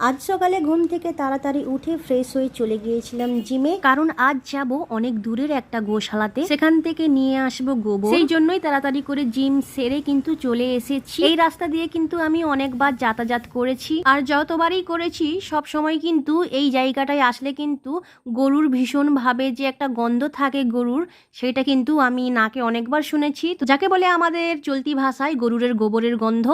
আজ সকালে ঘুম থেকে তাড়াতাড়ি উঠে ফ্রেশ হয়ে চলে গিয়েছিলাম জিমে কারণ আজ যাব অনেক দূরের একটা গোশালাতে। সেখান থেকে নিয়ে আসব গোবর। সেই জন্যই তাড়াতাড়ি করে জিম সেরে কিন্তু চলে এসেছি। এই রাস্তা দিয়ে কিন্তু আমি অনেকবার যাতায়াত করেছি। আর যতবারই করেছি, সব সময় কিন্তু এই জায়গাটায় আসলে কিন্তু গরুর ভীষণ ভাবে যে একটা গন্ধ থাকে গরুর, সেটা কিন্তু আমি নাকে অনেকবার শুনেছি। তো যাকে বলে আমাদের চলতি ভাষায় গরুরের গোবরের গন্ধ,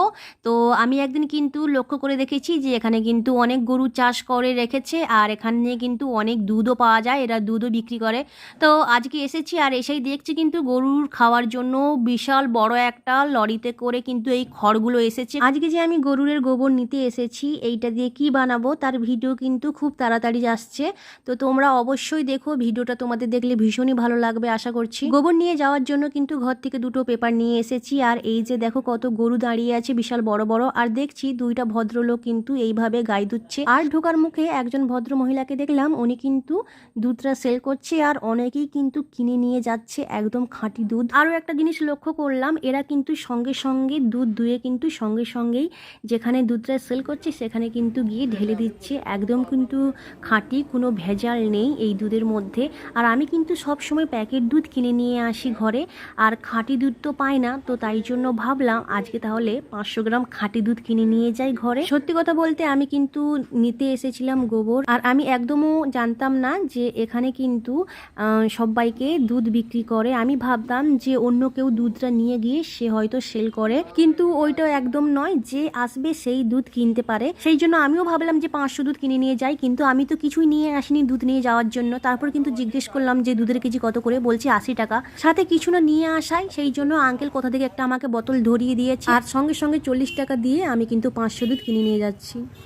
তো আমি একদিন কিন্তু লক্ষ্য করে দেখেছি যে এখানে কিন্তু অনেক গরু চাষ করে রেখেছে আর এখানে কিন্তু অনেক দুধও পাওয়া যায়, এরা দুধও বিক্রি করে। তো আজকে এসেছি আর এসেই দেখছি কিন্তু গরুর খাওয়ার জন্য বিশাল বড় একটা লরিতে করে কিন্তু এই খড়গুলো এসেছে। আজকে যে আমি গরুরের গোবর নিতে এসেছি, এইটা দিয়ে কি বানাবো তার ভিডিও কিন্তু খুব তাড়াতাড়ি আসছে। তো তোমরা অবশ্যই দেখো, ভিডিওটা তোমাদের দেখলে ভীষণই ভালো লাগবে আশা করছি। গোবর নিয়ে যাওয়ার জন্য কিন্তু ঘর থেকে দুটো পেপার নিয়ে এসেছি আর এই যে দেখো কত গরু দাঁড়িয়ে আছে বিশাল বড় বড়। আর দেখছি দুইটা ভদ্রলোক কিন্তু এইভাবে গাই দুধছে আর ঢোকার মুখে একজন ভদ্র মহিলাকে দেখলাম, উনি কিন্তু দুধটা সেল করছে আর অনেকেই কিন্তু কিনে নিয়ে যাচ্ছে একদম খাঁটি দুধ। আরও একটা জিনিস লক্ষ্য করলাম, এরা কিন্তু সঙ্গে সঙ্গে দুধ দুয়ে কিন্তু সঙ্গে সঙ্গেই যেখানে দুধটা সেল করছে সেখানে কিন্তু গিয়ে ঢেলে দিচ্ছে। একদম কিন্তু খাঁটি, কোনো ভেজাল নেই এই দুধের মধ্যে। আর আমি কিন্তু সব সময় প্যাকেট দুধ কিনে নিয়ে আসি ঘরে, আর খাঁটি দুধ তো পাই না, তো তাই জন্য ভাবলাম আজকে তাহলে পাঁচশো গ্রাম খাঁটি দুধ কিনে নিয়ে যাই ঘরে। সত্যি কথা বলতে আমি কিন্তু নিতে এসেছিলাম গোবর। আর আমি একদমও জানতাম না যে এখানে কিন্তু সবাইকে দুধ বিক্রি করে। আমি ভাবতাম যে অন্য কেউ দুধটা নিয়ে গিয়ে সে হয়তো সেল করে। কিন্তু ওইটা একদম নয় যে আসবে সেই দুধ কিনতে পারে। সেই জন্য আমিও ভাবলাম যে পাঁচশো দুধ কিনে নিয়ে যাই। কিন্তু আমি তো কিছুই নিয়ে আসিনি দুধ নিয়ে যাওয়ার জন্য। তারপর কিন্তু জিজ্ঞেস করলাম যে দুধের কেজি কত করে? বলছে আশি টাকা। সাথে কিছু না নিয়ে আসায় সেই জন্য আঙ্কেল কোথা থেকে একটা আমাকে বোতল ধরিয়ে দিয়েছে। আর সঙ্গে সঙ্গে চল্লিশ টাকা দিয়ে আমি কিন্তু পাঁচশো দুধ কিনে নিয়ে যাচ্ছি।